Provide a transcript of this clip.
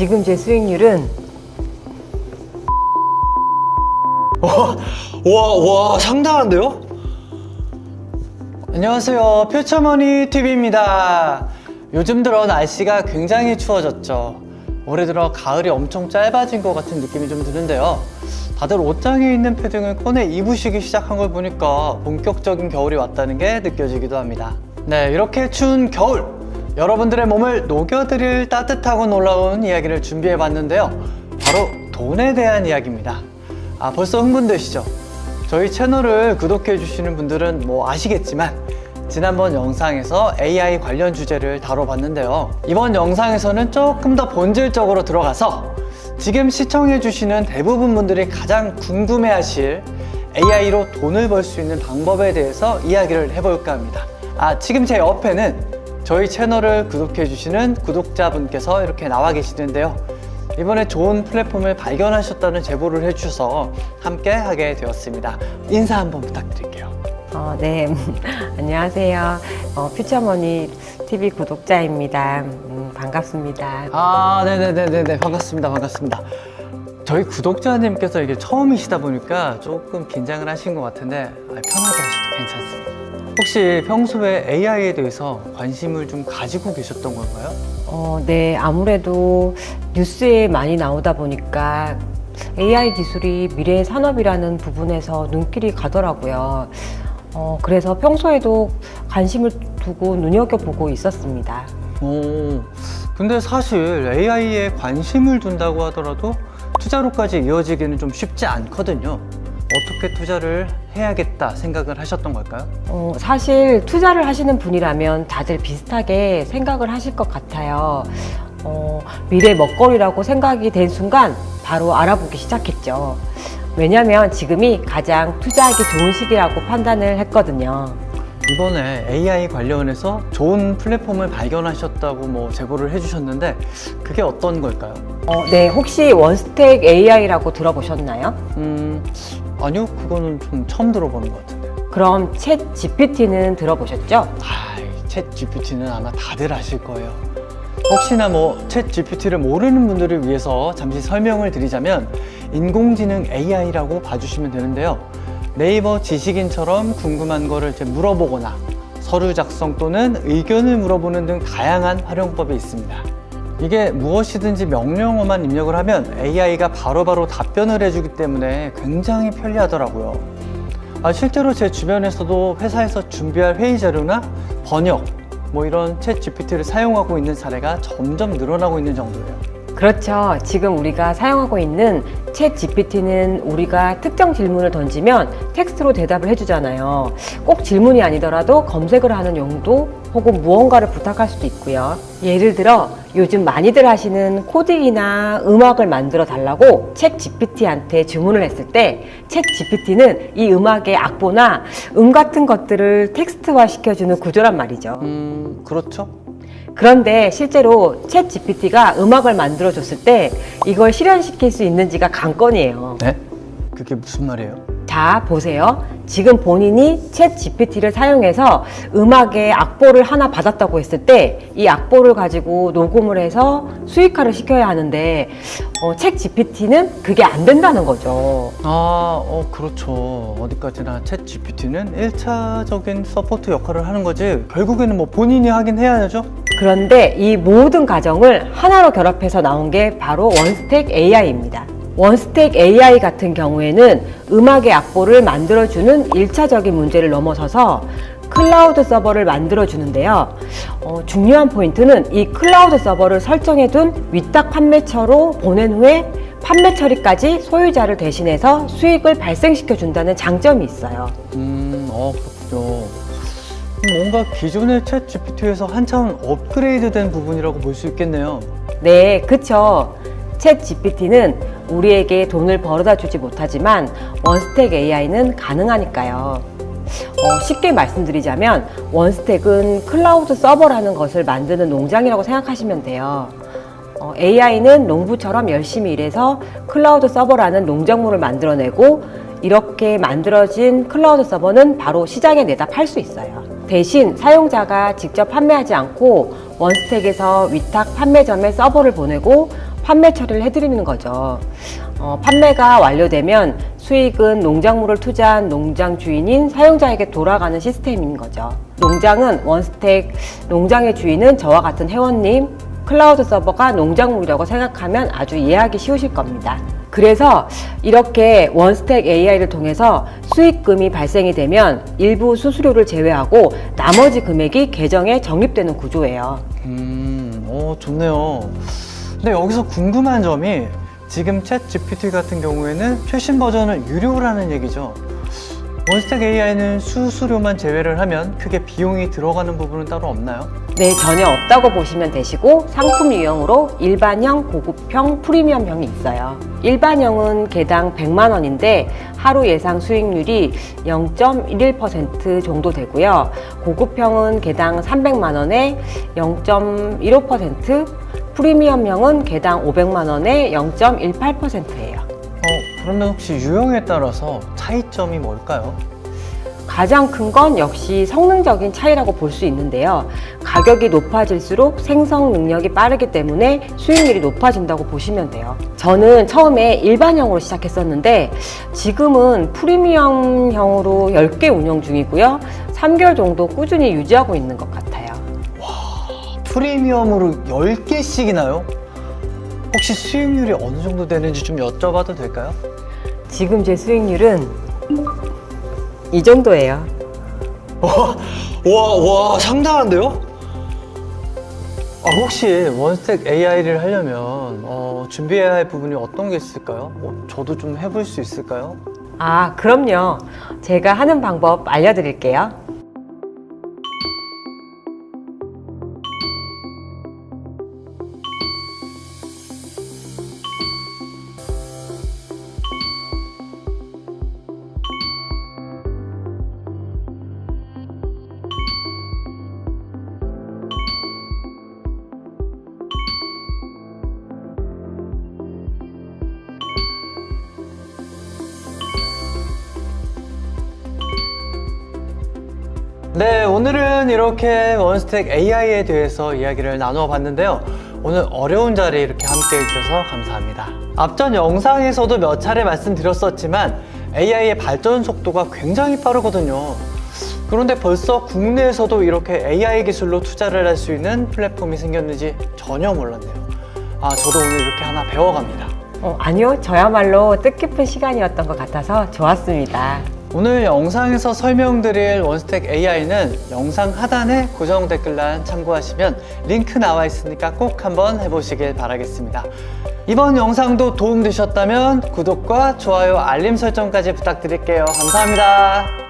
지금 제 수익률은 와, 와, 상당한데요? 안녕하세요. 퓨처머니 TV입니다. 요즘 들어 날씨가 굉장히 추워졌죠. 올해 들어 가을이 엄청 짧아진 것 같은 느낌이 좀 드는데요. 다들 옷장에 있는 패딩을 꺼내 입으시기 시작한 걸 보니까 본격적인 겨울이 왔다는 게 느껴지기도 합니다. 네, 이렇게 추운 겨울! 여러분들의 몸을 녹여드릴 따뜻하고 놀라운 이야기를 준비해 봤는데요. 바로 돈에 대한 이야기입니다. 아, 벌써 흥분되시죠? 저희 채널을 구독해 주시는 분들은 뭐 아시겠지만 지난번 영상에서 AI 관련 주제를 다뤄봤는데요. 이번 영상에서는 조금 더 본질적으로 들어가서 지금 시청해 주시는 대부분 분들이 가장 궁금해 하실 AI로 돈을 벌 수 있는 방법에 대해서 이야기를 해볼까 합니다. 아, 지금 제 옆에는 저희 채널을 구독해 주시는 구독자분께서 이렇게 나와 계시는데요. 이번에 좋은 플랫폼을 발견하셨다는 제보를 해주셔서 함께 하게 되었습니다. 인사 한번 부탁드릴게요. 어, 네 안녕하세요 어, 퓨처머니 TV 구독자입니다 음, 반갑습니다 아, 네네네네. 반갑습니다. 반갑습니다. 저희 구독자님께서 이게 처음이시다 보니까 조금 긴장을 하신 것 같은데 아, 편하게 하셔도 괜찮습니다. 혹시 평소에 AI에 대해서 관심을 좀 가지고 계셨던 건가요? 어, 네 아무래도 뉴스에 많이 나오다 보니까 AI 기술이 미래의 산업이라는 부분에서 눈길이 가더라고요 어, 그래서 평소에도 관심을 두고 눈여겨보고 있었습니다 오, 근데 사실 AI에 관심을 둔다고 하더라도 투자로까지 이어지기는 좀 쉽지 않거든요. 어떻게 투자를 해야겠다 생각을 하셨던 걸까요? 어, 사실 투자를 하시는 분이라면 다들 비슷하게 생각을 하실 것 같아요. 어, 미래 먹거리라고 생각이 된 순간 바로 알아보기 시작했죠. 왜냐면 지금이 가장 투자하기 좋은 시기라고 판단을 했거든요. 이번에 AI 관련해서 좋은 플랫폼을 발견하셨다고 뭐 제보를 해주셨는데 그게 어떤 걸까요? 어, 네, 혹시 원스택 AI라고 들어보셨나요? 음, 아니요, 그거는 좀 처음 들어보는 것 같은데. 그럼 챗 GPT는 들어보셨죠? 아, 챗 GPT는 아마 다들 아실 거예요. 혹시나 뭐 챗 GPT를 모르는 분들을 위해서 잠시 설명을 드리자면 인공지능 AI라고 봐주시면 되는데요. 네이버 지식인처럼 궁금한 거를 이제 물어보거나 서류 작성 또는 의견을 물어보는 등 다양한 활용법이 있습니다. 이게 무엇이든지 명령어만 입력을 하면 AI가 바로 바로 답변을 해주기 때문에 굉장히 편리하더라고요. 아, 실제로 제 주변에서도 회사에서 준비할 회의 자료나 번역, 뭐 이런 챗 GPT를 사용하고 있는 사례가 점점 늘어나고 있는 정도예요. 그렇죠. 지금 우리가 사용하고 있는 챗 GPT는 우리가 특정 질문을 던지면 텍스트로 대답을 해주잖아요. 꼭 질문이 아니더라도 검색을 하는 용도 혹은 무언가를 부탁할 수도 있고요. 예를 들어 요즘 많이들 하시는 코딩이나 음악을 만들어 달라고 챗 GPT한테 주문을 했을 때챗 GPT는 이 음악의 악보나 음 같은 것들을 텍스트화 시켜주는 구조란 말이죠. 음, 그렇죠. 그런데 실제로 챗 GPT가 음악을 만들어 줬을 때 이걸 실현시킬 수 있는지가 관건이에요. 네? 그게 무슨 말이에요? 자, 보세요. 지금 본인이 챗 GPT를 사용해서 음악의 악보를 하나 받았다고 했을 때 이 악보를 가지고 녹음을 해서 수익화를 시켜야 하는데 어, 챗 GPT는 그게 안 된다는 거죠. 아, 어, 그렇죠. 어디까지나 챗 GPT는 1차적인 서포트 역할을 하는 거지. 결국에는 뭐 본인이 하긴 해야죠. 그런데 이 모든 과정을 하나로 결합해서 나온 게 바로 원스택 AI입니다. 원스택 AI 같은 경우에는 음악의 악보를 만들어주는 일차적인 문제를 넘어서서 클라우드 서버를 만들어주는데요. 어, 중요한 포인트는 이 클라우드 서버를 설정해둔 위탁 판매처로 보낸 후에 판매 처리까지 소유자를 대신해서 수익을 발생시켜준다는 장점이 있어요. 음, 어, 그렇군요. 뭔가 기존의 챗 GPT에서 한참 업그레이드 된 부분이라고 볼 수 있겠네요. 네, 그쵸. 챗 GPT는 우리에게 돈을 벌어다 주지 못하지만 원스택 AI는 가능하니까요. 어, 쉽게 말씀드리자면 원스택은 클라우드 서버라는 것을 만드는 농장이라고 생각하시면 돼요. 어, AI는 농부처럼 열심히 일해서 클라우드 서버라는 농작물을 만들어내고 이렇게 만들어진 클라우드 서버는 바로 시장에 내다 팔 수 있어요. 대신 사용자가 직접 판매하지 않고 원스택에서 위탁 판매점에 서버를 보내고 판매 처리를 해드리는 거죠. 어, 판매가 완료되면 수익은 농작물을 투자한 농장 주인인 사용자에게 돌아가는 시스템인 거죠. 농장은 원스택, 농장의 주인은 저와 같은 회원님, 클라우드 서버가 농작물이라고 생각하면 아주 이해하기 쉬우실 겁니다. 그래서 이렇게 원스택 AI를 통해서 수익금이 발생이 되면 일부 수수료를 제외하고 나머지 금액이 계정에 적립되는 구조예요. 음, 어, 좋네요. 근데 여기서 궁금한 점이 지금 챗 GPT 같은 경우에는 최신 버전은 유료라는 얘기죠. 원스택 AI는 수수료만 제외를 하면 크게 비용이 들어가는 부분은 따로 없나요? 네, 전혀 없다고 보시면 되시고 상품 유형으로 일반형, 고급형, 프리미엄형이 있어요. 일반형은 개당 100만 원인데 하루 예상 수익률이 0.11% 정도 되고요. 고급형은 개당 300만 원에 0.15%, 프리미엄형은 개당 500만 원에 0.18%예요. 어, 그러면 혹시 유형에 따라서 차이점이 뭘까요? 가장 큰 건 역시 성능적인 차이라고 볼 수 있는데요. 가격이 높아질수록 생성 능력이 빠르기 때문에 수익률이 높아진다고 보시면 돼요. 저는 처음에 일반형으로 시작했었는데 지금은 프리미엄형으로 10개 운영 중이고요. 3개월 정도 꾸준히 유지하고 있는 것 같아요. 프리미엄으로 10개씩이나요? 혹시 수익률이 어느 정도 되는지 좀 여쭤봐도 될까요? 지금 제 수익률은 이 정도예요. 와, 와, 와, 상당한데요? 아, 혹시 원스택 AI를 하려면 어, 준비해야 할 부분이 어떤 게 있을까요? 어, 저도 좀 해볼 수 있을까요? 아, 그럼요. 제가 하는 방법 알려드릴게요. 네, 오늘은 이렇게 원스택 AI에 대해서 이야기를 나누어 봤는데요. 오늘 어려운 자리에 이렇게 함께 해주셔서 감사합니다. 앞전 영상에서도 몇 차례 말씀드렸었지만 AI의 발전 속도가 굉장히 빠르거든요. 그런데 벌써 국내에서도 이렇게 AI 기술로 투자를 할 수 있는 플랫폼이 생겼는지 전혀 몰랐네요. 아, 저도 오늘 이렇게 하나 배워갑니다. 어, 아니요. 저야말로 뜻깊은 시간이었던 것 같아서 좋았습니다. 오늘 영상에서 설명드릴 원스택 AI는 영상 하단에 고정 댓글란 참고하시면 링크 나와 있으니까 꼭 한번 해보시길 바라겠습니다. 이번 영상도 도움되셨다면 구독과 좋아요, 알림 설정까지 부탁드릴게요. 감사합니다.